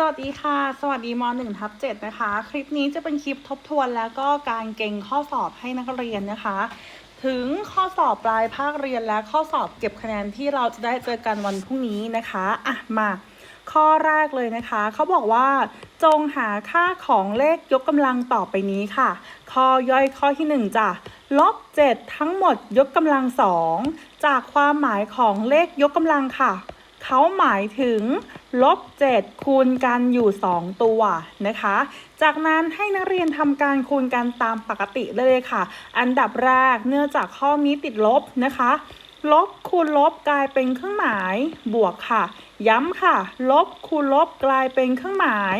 สวัสดีค่ะ สวัสดีม .1 ทับ7นะคะ คลิปนี้จะเป็นคลิปทบทวนแล้วก็การเก่งข้อสอบให้นักเรียนนะคะ ถึงข้อสอบปลายภาคเรียนและข้อสอบเก็บคะแนนที่เราจะได้เจอกันวันพรุ่งนี้นะคะอะมาข้อแรกเลยนะคะ เขาบอกว่าจงหาค่าของเลขยกกำลังต่อไปนี้ค่ะ ข้อย่อยข้อที่1จ้ะลบ7ทั้งหมดยกกำลังสองจากความหมายของเลขยกกำลังค่ะ เขาหมายถึงลบ7คูณกันอยู่ 2 ตัวนะคะ จากนั้นให้นักเรียนทำการคูณกันตามปกติเลยค่ะ อันดับแรกเนื่องจากข้อนี้ติดลบนะคะลบคูณลบกลายเป็นเครื่องหมาย บวกค่ะ ย้ำค่ะ ลบคูณลบกลายเป็นเครื่องหมาย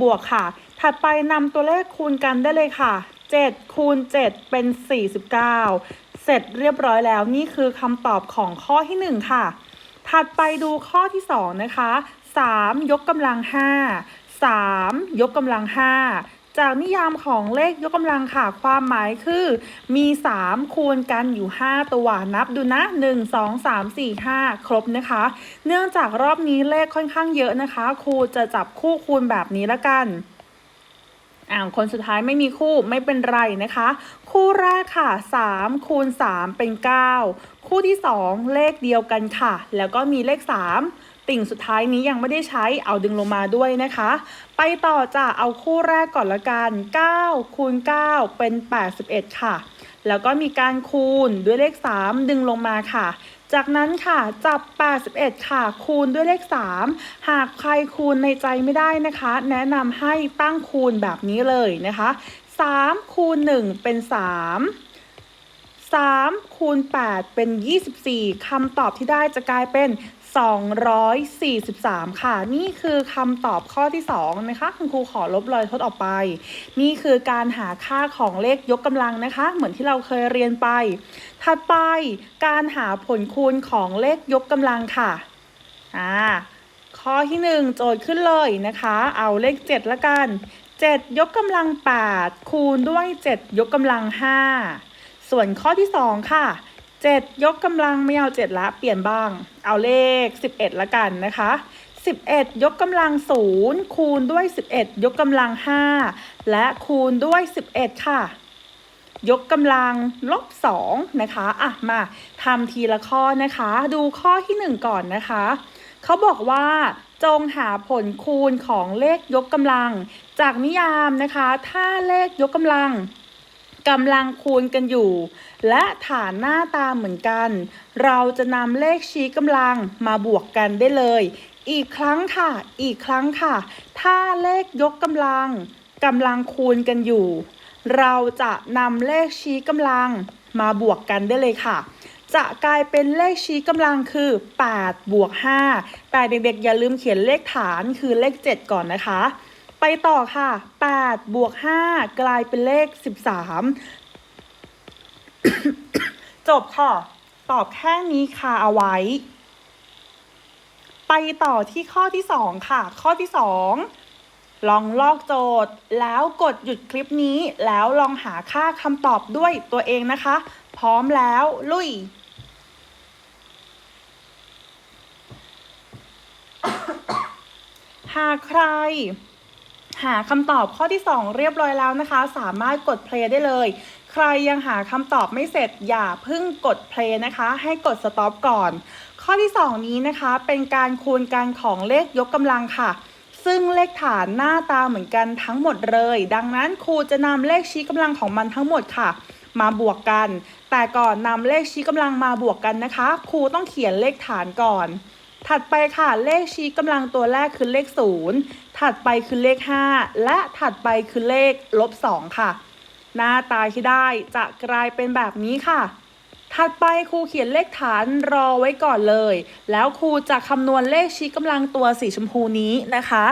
บวกค่ะ ถัดไปนำตัวเลขคูณกันได้เลยค่ะ 7 คูณ 7 เป็น 49 เสร็จเรียบร้อยแล้วนี่คือคำตอบของข้อที่ 1 ค่ะ ถัดไปดูข้อที่ 2 นะคะ 3 ยกกำลัง 5 3 ยกกำลัง 5จากนิยามของเลขยกกำลังค่ะ ความหมายคือ มี 3 คูณกันอยู่ 5 ตัวนับดูนะ 1 2 3 4 5 ครบนะคะ เนื่องจากรอบนี้เลขค่อนข้างเยอะนะคะ ครูจะจับคู่คูณแบบนี้ละกัน อ่าคนสุดท้ายไม่มีคู่ไม่เป็นไรนะคะ คู่แรกค่ะ3คูณ3 เป็น 9 คู่ที่ 2 เลขเดียวกันค่ะ แล้วก็มีเลข 3ติ่งสุดท้ายนี้ยังไม่ได้ใช้เอาดึงลงมาด้วยนะคะ ไปต่อจะเอาคู่แรกก่อนละกัน9คูณ9เป็น 81 ค่ะ แล้วก็มีการคูณด้วยเลข 3 ดึงลงมาค่ะ จากนั้นค่ะจับ 81 ค่ะ คูณด้วยเลข 3 หากใครคูณในใจไม่ได้นะคะ แนะนำให้ตั้งคูณแบบนี้เลยนะคะ 3 คูณ 1 เป็น 3 3คูณ8เป็น 24คำตอบที่ได้จะกลายเป็น 243 ค่ะ นี่คือคำตอบข้อที่2นะคะคุณครูขอลบรอยทดออกไป นี่คือการหาค่าของเลขยกกำลังนะคะ เหมือนที่เราเคยเรียนไป ถัดไปการหาผลคูณของเลขยกกำลังค่ะอ่าข้อที่ 1 โจทย์ขึ้นเลยนะคะ เอาเลข 7 ละกัน 7 ยกกำลัง 8 คูณด้วย 7 ยกกำลัง 5 ส่วนข้อที่ 2 ค่ะ 7 ยกกำลังไม่เอา 7 ละ เปลี่ยนบ้าง เอาเลข 11 ละกันนะคะ 11 ยกกำลัง 0 คูณด้วย 11 ยกกำลัง 5 และคูณด้วย 11 ค่ะ ยกกำลังลบ 2 นะคะ อะ มาทำทีละข้อนะคะ ดูข้อที่ 1 ก่อนนะคะ เขาบอกว่าจงหาผลคูณของเลขยกกำลัง จากนิยามนะคะ ถ้าเลขยกกำลัง กำลังคูณกันอยู่ และฐานหน้าตาเหมือนกัน เราจะนำเลขชี้กำลังมาบวกกันได้เลย อีกครั้งค่ะ อีกครั้งค่ะ ถ้าเลขยกกำลังกำลังคูณกันอยู่ เราจะนำเลขชี้กำลังมาบวกกันได้เลยค่ะ จะกลายเป็นเลขชี้กำลังคือ8บวก5แต่เด็กๆอย่าลืมเขียนเลขฐานคือเลข 7 ก่อนนะคะ ไปต่อค่ะ8บวก5กลายเป็นเลข 13 จบค่ะ ตอบแค่นี้ค่ะเอาไว้ ไปต่อที่ข้อที่ 2 ค่ะ ข้อที่ 2 ลองลอกโจทย์ แล้วกดหยุดคลิปนี้แล้วลองหาค่าคำตอบด้วยตัวเองนะคะ พร้อมแล้วลุยหากใคร หาคำตอบข้อที่ 2 เรียบร้อยแล้วนะคะ สามารถกดเพลย์ได้เลย ใครยังหาคำตอบไม่เสร็จอย่าเพิ่งกดเพลย์นะคะ ให้กดสต็อปก่อน ข้อที่ 2 นี้นะคะ เป็นการคูณกันของเลขยกกำลังค่ะ ซึ่งเลขฐานหน้าตาเหมือนกันทั้งหมดเลย ดังนั้นครูจะนำเลขชี้กำลังของมันทั้งหมดค่ะ มาบวกกัน แต่ก่อนนำเลขชี้กำลังมาบวกกันนะคะ ครูต้องเขียนเลขฐานก่อน ถัดไปค่ะเลขชี้กำลังตัวแรกคือเลข 0 ถัดไปคือเลข 5 และถัดไปคือเลขลบ 2 ค่ะ หน้าตาที่ได้จะกลายเป็นแบบนี้ค่ะ ถัดไปครูเขียนเลขฐานรอไว้ก่อนเลย แล้วครูจะคำนวณเลขชี้กำลังตัวสีชมพูนี้นะคะ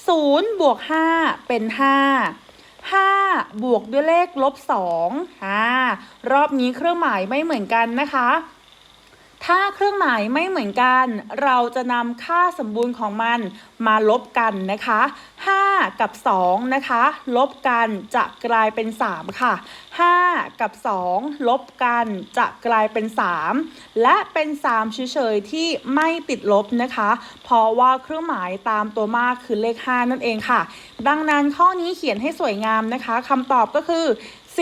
0บวก5เป็น 5 5 บวกด้วยเลขลบ2อ่ารอบนี้เครื่องหมายไม่เหมือนกันนะคะ ถ้าเครื่องหมายไม่เหมือนกัน เราจะนำค่าสมบูรณ์ของมันมาลบกันนะคะ 5 กับ 2 นะคะ ลบกันจะกลายเป็น 3 ค่ะ 5 กับ 2 ลบกันจะกลายเป็น 3 และเป็น 3 เฉยๆ ที่ไม่ติดลบนะคะ เพราะว่าเครื่องหมายตามตัวมากคือเลข 5 นั่นเองค่ะ ดังนั้นข้อนี้เขียนให้สวยงามนะคะคำตอบก็คือ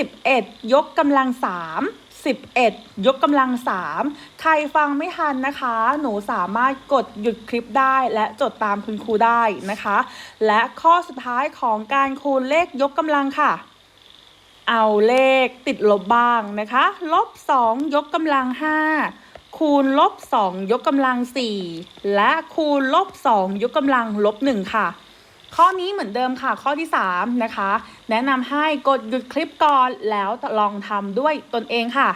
11 ยกกำลัง 3 11 ยกกำลัง 3 ใครฟังไม่ทันนะคะ หนูสามารถกดหยุดคลิปได้และจดตามคุณครูได้นะคะ และข้อสุดท้ายของการคูณเลขยกกำลังค่ะ เอาเลขติดลบบ้างนะคะ ลบ 2 ยกกำลัง 5คูณลบ 2 ยกกำลัง 4 และคูณลบ 2 ยกกำลังลบ 1 ค่ะ ข้อนี้เหมือนเดิมค่ะข้อที่ 3 นะคะ แนะนำให้กดหยุดคลิปก่อนแล้วลองทำด้วยตนเองค่ะ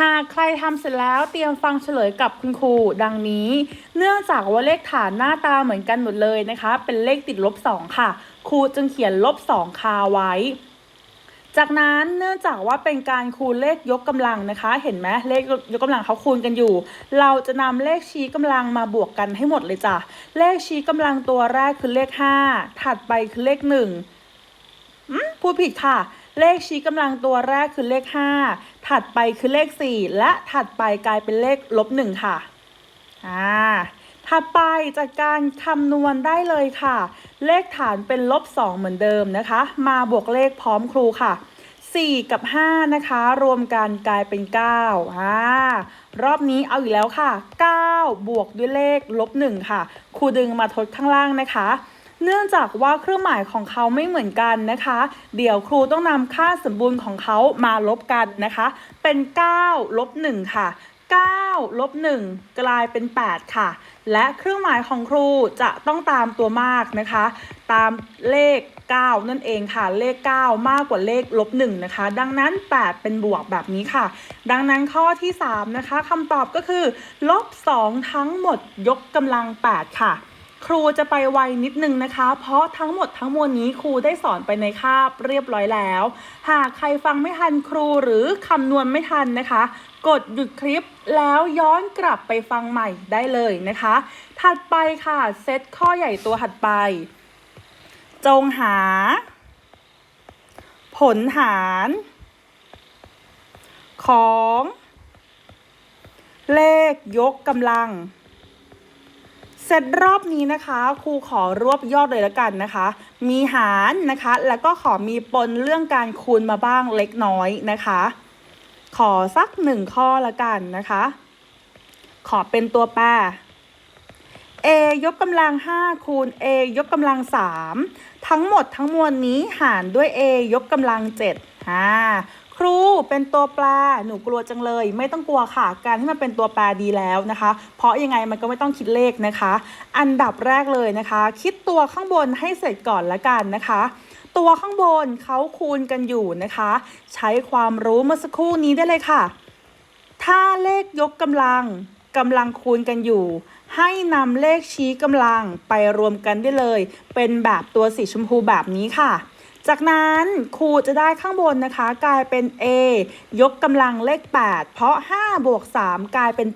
หากใครทำเสร็จแล้วเตรียมฟังเฉลยกับคุณครูดังนี้ เนื่องจากว่าเลขฐานหน้าตาเหมือนกันหมดเลยนะคะ เป็นเลขติดลบ 2 ค่ะ ครูจึงเขียนลบ 2 คาไว้ จากนั้นเนื่องจากว่าเป็นการคูณเลขยกกำลังนะคะ เห็นไหมเลขยกกำลังเขาคูณกันอยู่ เราจะนำเลขชี้กำลังมาบวกกันให้หมดเลยจ้ะเลขชี้กำลังตัวแรกคือเลข 5 ถัดไปคือเลข1อืมพูดผิดค่ะ เลขชี้กำลังตัวแรกคือเลข 5 ถัดไปคือเลข 4 และถัดไปกลายเป็นเลขลบ1ค่ะอ่า ถัดไปจากการคำนวณได้เลยค่ะ เลขฐานเป็นลบ 2 เหมือนเดิมนะคะ มาบวกเลขพร้อมครูค่ะ 4 กับ 5 นะคะ รวมกันกลายเป็น9อ่ารอบนี้เอาอีกแล้วค่ะ 9 บวกด้วยเลขลบ 1 ค่ะ ครูดึงมาทดข้างล่างนะคะ เนื่องจากว่าเครื่องหมายของเขาไม่เหมือนกันนะคะ เดี๋ยวครูต้องนำค่าสมบูรณ์ของเขามาลบกันนะคะ เป็น 9 ลบ 1 ค่ะ 9 ลบ 1 กลายเป็น 8 ค่ะ และเครื่องหมายของครูจะต้องตามตัวมากนะคะ ตามเลข 9 นั่นเองค่ะ เลข 9 มากกว่าเลขลบ1นะคะ ดังนั้น 8 เป็นบวกแบบนี้ค่ะ ดังนั้นข้อที่ 3 นะคะคำตอบก็คือ ลบ 2 ทั้งหมดยกกำลัง 8 ค่ะ ครูจะไปไวนิดนึงนะคะ เพราะทั้งหมดทั้งมวลนี้ครูได้สอนไปในคาบเรียบร้อยแล้ว หากใครฟังไม่ทันครูหรือคำนวณไม่ทันนะคะ กดหยุดคลิปแล้วย้อนกลับไปฟังใหม่ได้เลยนะคะ ถัดไปค่ะเซตข้อใหญ่ตัวถัดไป จงหา ผลหาร ของ เลขยกกำลัง เสร็จรอบนี้นะคะครูขอรวบยอดเลยละกันนะคะ มีหารนะคะ แล้วก็ขอมีปนเรื่องการคูณมาบ้างเล็กน้อยนะคะ ขอสักหนึ่งข้อละกันนะคะ ขอเป็นตัวแปร a ยกกำลัง 5 คูณ a ยกกำลัง 3 ทั้งหมดทั้งมวลนี้หารด้วย a ยกกำลัง7อ่า ครูเป็นตัวแปรหนูกลัวจังเลย ไม่ต้องกลัวค่ะ การที่มันเป็นตัวแปรดีแล้วนะคะ เพราะยังไงมันก็ไม่ต้องคิดเลขนะคะ อันดับแรกเลยนะคะ คิดตัวข้างบนให้เสร็จก่อนละกันนะคะตัวข้างบนเขาคูณกันอยู่นะคะ ใช้ความรู้เมื่อสักครู่นี้ได้เลยค่ะ ถ้าเลขยกกำลังกำลังคูณกันอยู่ ให้นำเลขชี้กำลังไปรวมกันได้เลย เป็นแบบตัวสีชมพูแบบนี้ค่ะ จากนั้นครูจะได้ข้างบนนะคะ กลายเป็น a ยกกำลังเลข 8 เพราะ 5 บวก 3 กลายเป็น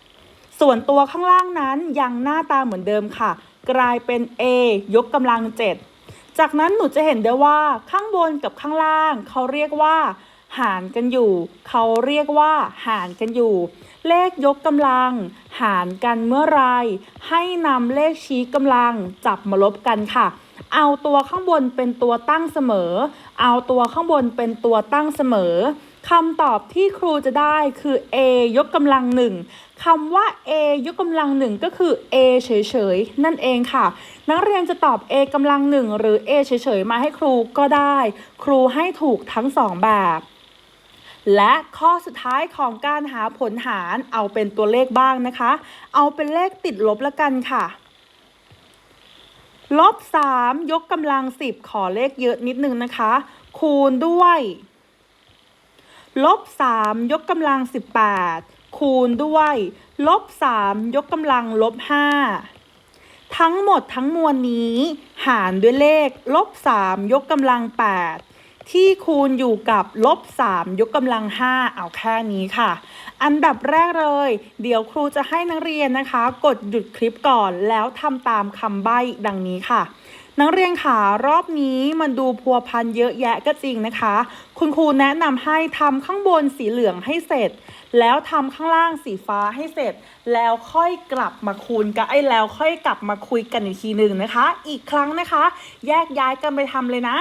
8 ส่วนตัวข้างล่างนั้นยังหน้าตาเหมือนเดิมค่ะ กลายเป็น a ยกกำลัง 7 จากนั้นหนูจะเห็นได้ว่าข้างบนกับข้างล่าง เขาเรียกว่า หารกันอยู่ เขาเรียกว่า หารกันอยู่ เลขยกกำลัง หารกันเมื่อไรให้นำเลขชี้กำลังจับมาลบกันค่ะ เอาตัวข้างบนเป็นตัวตั้งเสมอ เอาตัวข้างบนเป็นตัวตั้งเสมอคำตอบที่ครูจะได้คือ a ยกกำลังหนึ่งคำว่า a ยกกำลังหนึ่งก็คือ a เฉยๆ นั่นเองค่ะ นักเรียนจะตอบ a กำลังหนึ่งหรือ a เฉยๆ มาให้ครูก็ได้ ครูให้ถูกทั้งสองแบบและข้อสุดท้ายของการหาผลหารเอาเป็นตัวเลขบ้างนะคะ เอาเป็นเลขติดลบละกันค่ะ ลบ3ยกกำลัง 10 ขอเลขเยอะนิดนึงนะคะ คูณด้วยลบ3ยกกำลัง 18 คูณด้วยลบ3ยกกำลังลบ5ทั้งหมดทั้งมวลนี้ หารด้วยเลขลบ3ยกกำลัง 8 ที่คูณอยู่กับลบ 3 ยกกำลัง 5 เอาแค่นี้ค่ะ อันดับแรกเลย เดี๋ยวครูจะให้นักเรียนนะคะ กดหยุดคลิปก่อนแล้วทำตามคำใบ้ดังนี้ค่ะ นักเรียนขารอบนี้มันดูพัวพันเยอะแยะก็จริงนะคะ คุณครูแนะนำให้ทำข้างบนสีเหลืองให้เสร็จ แล้วทำข้างล่างสีฟ้าให้เสร็จ แล้วค่อยกลับมาคูณกันไอ้แล้วค่อยกลับมาคุยกันอีกทีหนึ่งนะคะ อีกครั้งนะคะ แยกย้ายกันไปทำเลยนะ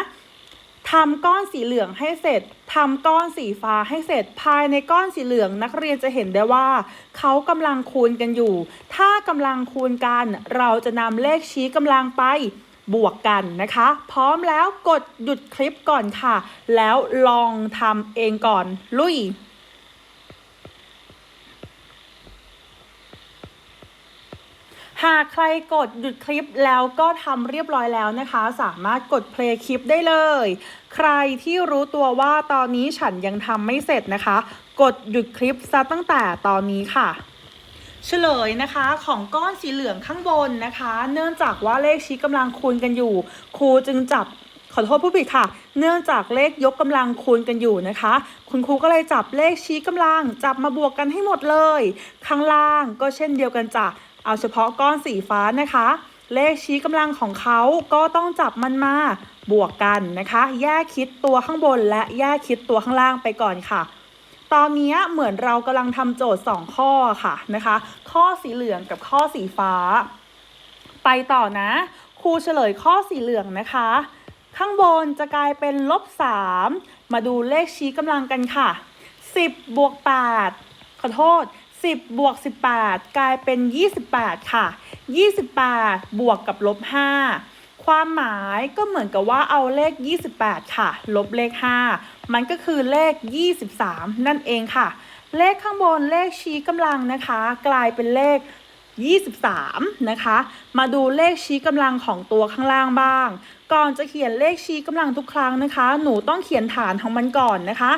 ทำก้อนสีเหลืองให้เสร็จทำก้อนสีฟ้าให้เสร็จ ภายในก้อนสีเหลืองนักเรียนจะเห็นได้ว่า เขากำลังคูณกันอยู่ ถ้ากำลังคูณกัน เราจะนำเลขชี้กำลังไปบวกกันนะคะ พร้อมแล้วกดหยุดคลิปก่อนค่ะ แล้วลองทำเองก่อนลุย หากใครกดหยุดคลิปแล้วก็ทำเรียบร้อยแล้วนะคะ สามารถกดเพลย์คลิปได้เลย ใครที่รู้ตัวว่าตอนนี้ฉันยังทำไม่เสร็จนะคะ กดหยุดคลิปซะตั้งแต่ตอนนี้ค่ะเฉลยนะคะของก้อนสีเหลืองข้างบนนะคะ เนื่องจากว่าเลขชี้กำลังคูณกันอยู่ ครูจึงจับขอโทษผู้ผิดค่ะ เนื่องจากเลขยกกำลังคูณกันอยู่นะคะ คุณครูก็เลยจับเลขชี้กำลัง จับมาบวกกันให้หมดเลย ข้างล่างก็เช่นเดียวกันจ้ะ เอาเฉพาะก้อนสีฟ้านะคะ เลขชี้กำลังของเขาก็ต้องจับมันมาบวกกันนะคะ แยกคิดตัวข้างบนและแยกคิดตัวข้างล่างไปก่อนค่ะ ตอนนี้เหมือนเรากำลังทำโจทย์ 2 ข้อค่ะนะคะ ข้อสีเหลืองกับข้อสีฟ้า ไปต่อนะ ครูเฉลยข้อสีเหลืองนะคะ ข้างบนจะกลายเป็นลบ 3 มาดูเลขชี้กำลังกันค่ะ 10บวก8ขอโทษ 10 บวก 18 กลายเป็น 28 ค่ะ 28 บวกกับลบ 5 ความหมายก็เหมือนกับว่าเอาเลข 28 ค่ะ ลบเลข 5 มันก็คือเลข 23 นั่นเองค่ะ เลขข้างบนเลขชี้กำลังนะคะ กลายเป็นเลข 23 นะคะ มาดูเลขชี้กำลังของตัวข้างล่างบ้าง ก่อนจะเขียนเลขชี้กำลังทุกครั้งนะคะ หนูต้องเขียนฐานของมันก่อนนะคะ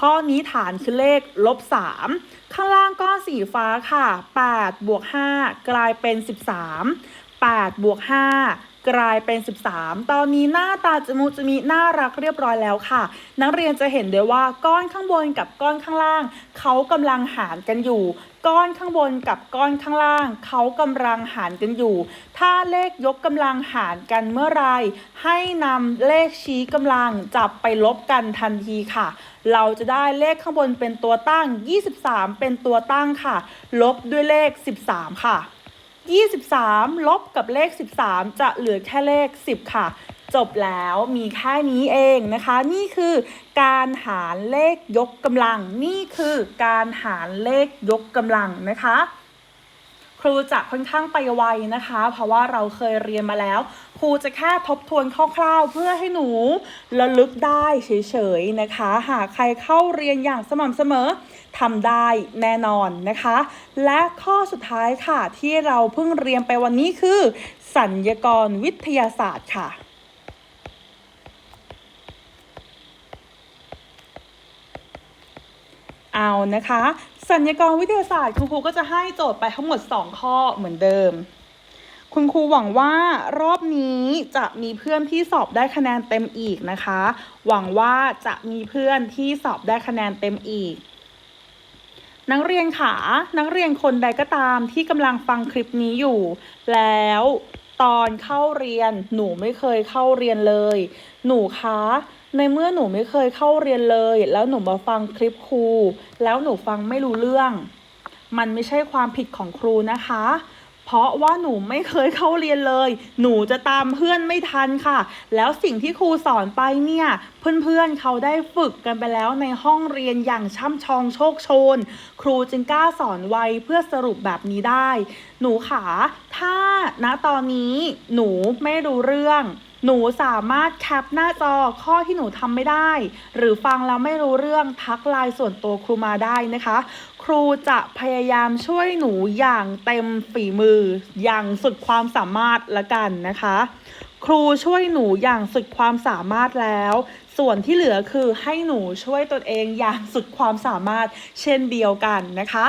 ข้อนี้ฐานคือเลขลบ3ข้างล่างก้อนสีฟ้าค่ะ8บวก5กลายเป็น 13 8บวก5 กลายเป็น 13 ตอนนี้หน้าตาจมูกจะมีน่ารักเรียบร้อยแล้วค่ะ นักเรียนจะเห็นได้ว่าก้อนข้างบนกับก้อนข้างล่าง เขากำลังหารกันอยู่ ก้อนข้างบนกับก้อนข้างล่าง เขากำลังหารกันอยู่ ถ้าเลขยกกำลังหารกันเมื่อไรให้นำเลขชี้กำลังจับไปลบกันทันทีค่ะ เราจะได้เลขข้างบนเป็นตัวตั้ง 23 เป็นตัวตั้งค่ะ ลบด้วยเลข 13 ค่ะ 23 ลบกับเลข 13 จะเหลือแค่เลข 10 ค่ะ จบแล้วมีแค่นี้เองนะคะ นี่คือการหารเลขยกกำลัง นี่คือการหารเลขยกกำลังนะคะ ครูจะค่อนข้างไปไวนะคะ เพราะว่าเราเคยเรียนมาแล้วครูจะแค่ทบทวนคร่าวๆ เพื่อให้หนูระลึกได้เฉยๆนะคะ หากใครเข้าเรียนอย่างสม่ำเสมอ ทำได้แน่นอนนะคะ และข้อสุดท้ายค่ะที่เราเพิ่งเรียนไปวันนี้คือ สัญญกรวิทยาศาสตร์ค่ะเอานะคะ สัญญกรวิทยาศาสตร์คุณครูก็จะให้โจทย์ไปทั้งหมด 2 ข้อเหมือนเดิม คุณครูหวังว่ารอบนี้จะมีเพื่อนที่สอบได้คะแนนเต็มอีกนะคะ หวังว่าจะมีเพื่อนที่สอบได้คะแนนเต็มอีก นักเรียนขา นักเรียนคนใดก็ตามที่กำลังฟังคลิปนี้อยู่ แล้วตอนเข้าเรียนหนูไม่เคยเข้าเรียนเลย หนูคะ ในเมื่อหนูไม่เคยเข้าเรียนเลย แล้วหนูมาฟังคลิปครู แล้วหนูฟังไม่รู้เรื่อง มันไม่ใช่ความผิดของครูนะคะ เพราะว่าหนูไม่เคยเข้าเรียนเลย หนูจะตามเพื่อนไม่ทันค่ะ แล้วสิ่งที่ครูสอนไปเนี่ย เพื่อนๆเขาได้ฝึกกันไปแล้วในห้องเรียนอย่างช่ำชองโชคโชน ครูจึงกล้าสอนไวเพื่อสรุปแบบนี้ได้ หนูขา ถ้าณตอนนี้หนูไม่รู้เรื่องหนูสามารถแคปหน้าจอข้อที่หนูทำไม่ได้ หรือฟังแล้วไม่รู้เรื่องทักไลน์ส่วนตัวครูมาได้นะคะ ครูจะพยายามช่วยหนูอย่างเต็มฝีมือ อย่างสุดความสามารถละกันนะคะ ครูช่วยหนูอย่างสุดความสามารถแล้ว ส่วนที่เหลือคือให้หนูช่วยตนเองอย่างสุดความสามารถเช่นเดียวกันนะคะ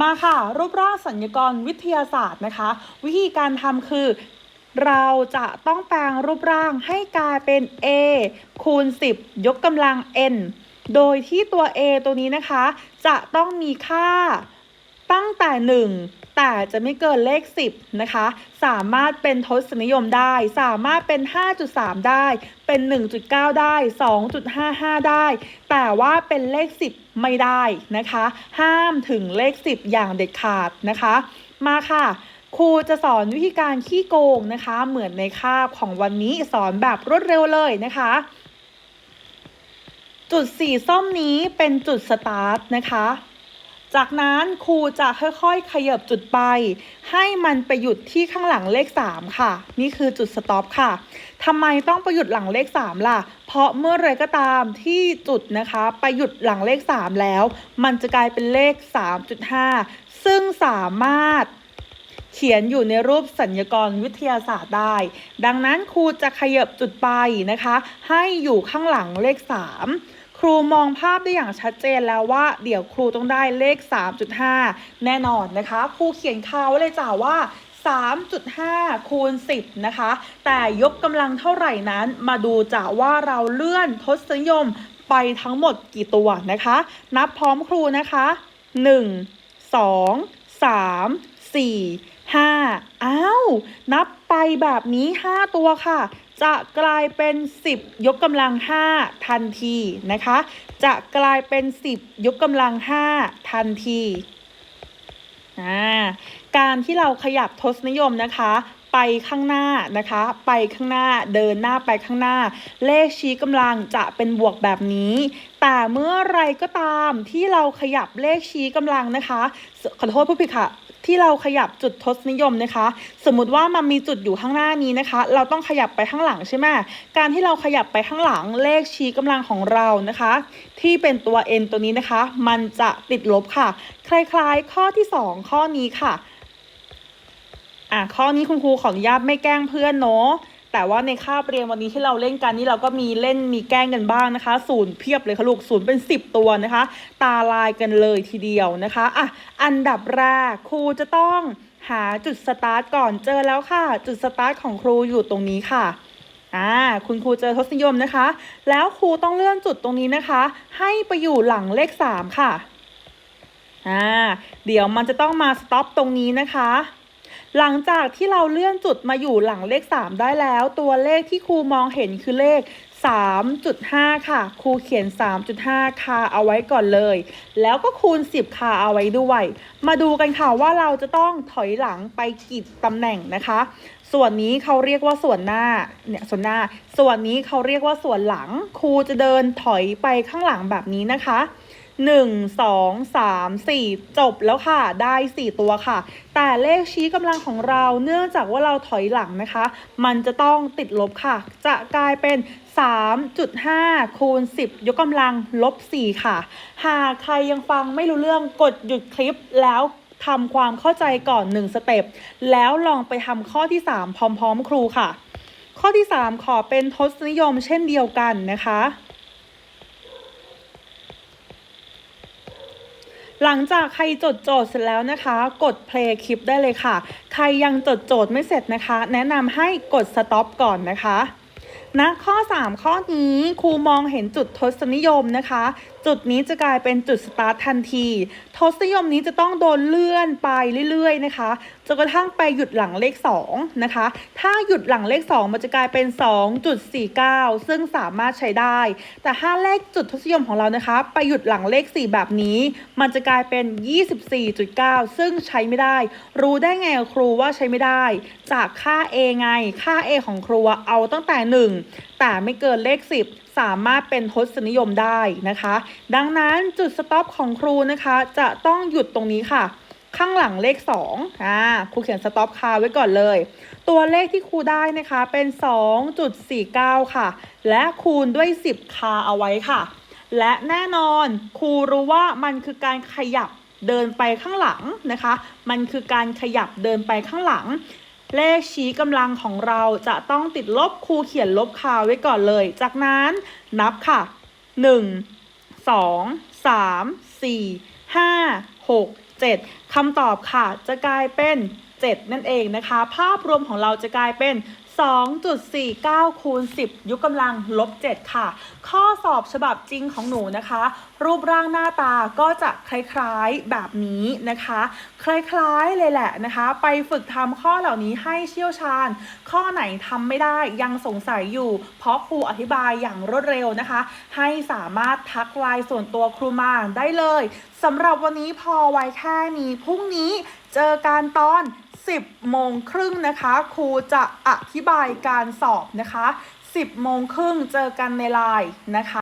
มาค่ะ รูปร่างสัญญกรวิทยาศาสตร์นะคะ วิธีการทำคือ เราจะต้องแปลงรูปร่างให้กลายเป็น a คูณ 10 ยกกำลัง n โดยที่ตัว a ตัวนี้นะคะ จะต้องมีค่าตั้งแต่ 1 แต่จะไม่เกินเลข 10 นะคะ สามารถเป็นทศนิยมได้ สามารถเป็น 5.3 ได้ เป็น 1.9 ได้ 2.55 ได้ แต่ว่าเป็นเลข 10 ไม่ได้นะคะ ห้ามถึงเลข 10 อย่างเด็ดขาดนะคะ มาค่ะครูจะสอนวิธีการขี้โกงนะคะ เหมือนในคาบของวันนี้สอนแบบรวดเร็วเลยนะคะ จุดสีส้มนี้เป็นจุดสตาร์ทนะคะ จากนั้นครูจะค่อยๆขยับจุดไป ให้มันไปหยุดที่ข้างหลังเลข 3 ค่ะ นี่คือจุดสต็อปค่ะทำไมต้องไปหยุดหลังเลข 3 ล่ะ เพราะเมื่อไรก็ตามที่จุดนะคะ ไปหยุดหลังเลข 3 แล้ว มันจะกลายเป็นเลข 3.5 ซึ่งสามารถเขียนอยู่ในรูปสัญญกรวิทยาศาสตร์ได้ ดังนั้นครูจะขยับจุดไปนะคะ ให้อยู่ข้างหลังเลข 3 ครูมองภาพได้อย่างชัดเจนแล้วว่า เดี๋ยวครูต้องได้เลข 3.5 แน่นอนนะคะ ครูเขียนคาไว้เลยจ้าว่า3.5 คูณ 10 นะคะ แต่ยกกำลังเท่าไหร่นั้นมาดูจ้าว่าเราเลื่อนทศนิยมไปทั้งหมดกี่ตัวนะคะ นับพร้อมครูนะคะ 1 2 3 4ห้าอ้าว นับไปแบบนี้ 5 ตัวค่ะ จะกลายเป็น 10 ยกกำลัง 5 ทันทีนะคะ จะกลายเป็น 10 ยกกำลัง 5 ทันทีอ่าการที่เราขยับทศนิยมนะคะไปข้างหน้านะคะ ไปข้างหน้าเดินหน้าไปข้างหน้า เลขชี้กำลังจะเป็นบวกแบบนี้ แต่เมื่อไรก็ตามที่เราขยับเลขชี้กำลังนะคะ ขอโทษผู้ผิดค่ะ ที่เราขยับจุดทศนิยมนะคะ สมมติว่ามันมีจุดอยู่ข้างหน้านี้นะคะ เราต้องขยับไปข้างหลังใช่ไหมการที่เราขยับไปข้างหลังเลขชี้กำลังของเรานะคะ ที่เป็นตัว n ตัวนี้นะคะ มันจะติดลบค่ะ คล้ายๆ ข้อที่ 2 ข้อนี้ค่ะอะข้อนี้คุณครูขออนุญาตไม่แกล้งเพื่อนเนาะ แต่ว่าในคาบเรียนวันนี้ที่เราเล่นกันนี่เราก็มีเล่นมีแกล้งกันบ้างนะคะศูนย์เพียบเลยค่ะลูกศูนย์เป็น 10 ตัวนะคะ ตาลายกันเลยทีเดียวนะคะอะอันดับแรกครูจะต้องหาจุดสตาร์ทก่อนเจอแล้วค่ะ จุดสตาร์ทของครูอยู่ตรงนี้ค่ะอ่าคุณครูเจอทศนิยมนะคะ แล้วครูต้องเลื่อนจุดตรงนี้นะคะ ให้ไปอยู่หลังเลข 3 ค่ะอ่าเดี๋ยวมันจะต้องมาสต็อปตรงนี้นะคะ หลังจากที่เราเลื่อนจุดมาอยู่หลังเลข 3 ได้แล้ว ตัวเลขที่ครูมองเห็นคือเลข 3.5 ค่ะ ครูเขียน 3.5 คาเอาไว้ก่อนเลย แล้วก็คูณ 10 คาเอาไว้ด้วย มาดูกันค่ะว่าเราจะต้องถอยหลังไปกี่ตำแหน่งนะคะ ส่วนนี้เขาเรียกว่าส่วนหน้าเนี่ยส่วนหน้า ส่วนนี้เขาเรียกว่าส่วนหลัง ครูจะเดินถอยไปข้างหลังแบบนี้นะคะ หนึ่งสองสามสี่จบแล้วค่ะได้สี่ตัวค่ะ แต่เลขชี้กำลังของเราเนื่องจากว่าเราถอยหลังนะคะ มันจะต้องติดลบค่ะ จะกลายเป็น 3.5 คูณ 10 ยกกำลังลบ 4 ค่ะ หากใครยังฟังไม่รู้เรื่องกดหยุดคลิปแล้วทำความเข้าใจก่อน 1 สเต็ป แล้วลองไปทำข้อที่ 3 พร้อม ๆ ครูค่ะ ข้อที่ 3 ขอเป็นทศนิยมเช่นเดียวกันนะคะ หลังจากใครจดโจทย์เสร็จแล้วนะคะ กด play คลิปได้เลยค่ะ ใครยังจดโจทย์ไม่เสร็จนะคะ แนะนำให้กด stop ก่อนนะคะนะข้อ 3 ข้อนี้ครูมองเห็นจุดทศนิยมนะคะจุดนี้จะกลายเป็นจุดสตาร์ททันที ทศนิยมนี้จะต้องโดนเลื่อนไปเรื่อยๆนะคะ จนกระทั่งไปหยุดหลังเลข2นะคะ ถ้าหยุดหลังเลข 2 มันจะกลายเป็น 2.49 ซึ่งสามารถใช้ได้ แต่ถ้าเลขจุดทศนิยมของเรานะคะ ไปหยุดหลังเลข 4 แบบนี้ มันจะกลายเป็น 24.9 ซึ่งใช้ไม่ได้ รู้ได้ไงครูว่าใช้ไม่ได้ จากค่า a ไง ค่า a ของครูเอาตั้งแต่ 1 แต่ไม่เกินเลข 10 สามารถเป็นทศนิยมได้นะคะ ดังนั้นจุดสต็อปของครูนะคะจะต้องหยุดตรงนี้ค่ะ ข้างหลังเลข2อ่าครูเขียนสต็อปคาไว้ก่อนเลย ตัวเลขที่ครูได้นะคะเป็น 2.49 ค่ะ และคูณด้วย 10 คาเอาไว้ค่ะ และแน่นอนครูรู้ว่ามันคือการขยับเดินไปข้างหลังนะคะ มันคือการขยับเดินไปข้างหลัง เลขชี้กำลังของเราจะต้องติดลบครูเขียนลบคาไว้ก่อนเลย จากนั้นนับค่ะ 1 2 3 4 5 6 7คำตอบค่ะจะกลายเป็น 7 นั่นเองนะคะ ภาพรวมของเราจะกลายเป็น 2.49 คูณ 10 ยกกำลังลบ 7 ค่ะ ข้อสอบฉบับจริงของหนูนะคะ รูปร่างหน้าตาก็จะคล้ายๆแบบนี้นะคะ คล้ายๆเลยแหละนะคะ ไปฝึกทำข้อเหล่านี้ให้เชี่ยวชาญ ข้อไหนทำไม่ได้ยังสงสัยอยู่ เพราะครูอธิบายอย่างรวดเร็วนะคะ ให้สามารถทักไลน์ส่วนตัวครูมาได้เลยสำหรับวันนี้พอไว้แค่นี้พรุ่งนี้เจอกันตอน 10โมงครึ่งนะคะ ครูจะอธิบายการสอบนะคะ 10โมงครึ่งเจอกันในไลน์นะคะ